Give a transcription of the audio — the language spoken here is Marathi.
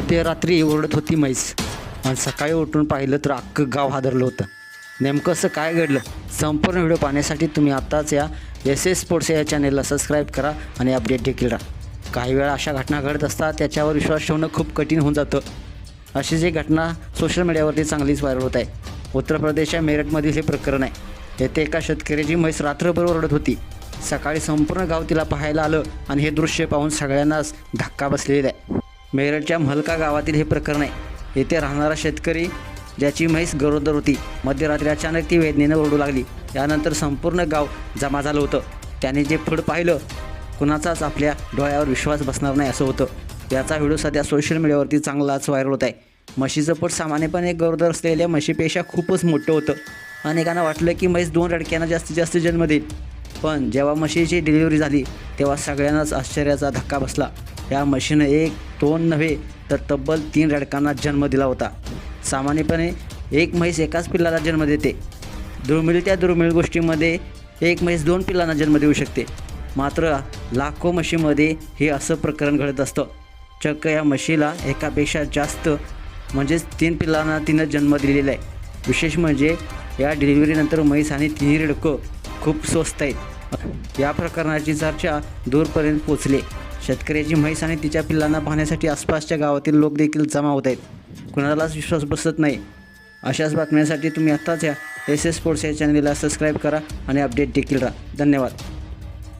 ते रात्री ओरडत होती म्हैस. आणि सकाळी उठून पाहिलं तर अख्खं गाव हादरलं होतं. नेमकं असं काय घडलं? संपूर्ण व्हिडिओ पाहण्यासाठी तुम्ही आत्ताच या एस एस स्पोर्ट्स या चॅनेलला सबस्क्राईब करा आणि अपडेट देखील राहा. काही वेळा अशा घटना घडत असतात त्याच्यावर विश्वास ठेवणं खूप कठीण होऊन जातं. अशी जी घटना सोशल मीडियावरती चांगलीच व्हायरल होत आहे. उत्तर प्रदेशच्या मेरठमधील हे प्रकरण आहे. येथे एका शेतकऱ्याची म्हैस रात्रभर ओरडत होती. सकाळी संपूर्ण गाव तिला पाहायला आलं आणि हे दृश्य पाहून सगळ्यांनाच धक्का बसलेला आहे. मेरठच्या मलका गावातील हे प्रकरण आहे. येथे राहणारा शेतकरी ज्याची म्हैस गरोदर होती मध्यरात्री अचानक ती वेदनेनं ओरडू लागली. यानंतर संपूर्ण गाव जमा झालं होतं. त्याने जे फड पाहिलं कुणाचाच आपल्या डोळ्यावर विश्वास बसणार नाही असं होतं. याचा व्हिडिओ सध्या सोशल मीडियावरती चांगलाच व्हायरल होत आहे. म्हशीचं पोट सामान्यपणे गरोदर असलेल्या म्हशीपेक्षा खूपच मोठं होतं. अनेकांना वाटलं की म्हैस दोन रडक्यांना जास्तीत जास्त जन्म देईल. पण जेव्हा म्हशीची डिलिव्हरी झाली तेव्हा सगळ्यांनाच आश्चर्याचा धक्का बसला. या म्हशीनं एक दोन नव्हे तर तब्बल तीन रडकांना जन्म दिला होता. सामान्यपणे एक म्हैस एकाच पिल्लाला जन्म देते. दुर्मिळ त्या दुर्मिळ गोष्टीमध्ये एक म्हैस दोन पिल्लांना जन्म देऊ शकते. मात्र लाखो म्हशीमध्ये हे असं प्रकरण घडत असतं. चक्क या म्हशीला एकापेक्षा जास्त म्हणजेच तीन पिल्लांना तिनं जन्म दिलेला आहे. विशेष म्हणजे या डिलिव्हरीनंतर म्हैस आणि तिन्ही रडकं खूप स्वस्त आहेत. या प्रकरणाची चर्चा दूरपर्यंत पोचली शेतकऱ्याची म्हैस आणि तिच्या पिल्लांना पाहण्यासाठी आसपासच्या गावातील लोक देखील जमा होत आहेत. कुणालाच विश्वास बसत नाही. अशाच बातम्यांसाठी तुम्ही आत्ताच या एस एस स्पोर्ट्स या चॅनलला सबस्क्राईब करा आणि अपडेट देखील राहा. धन्यवाद.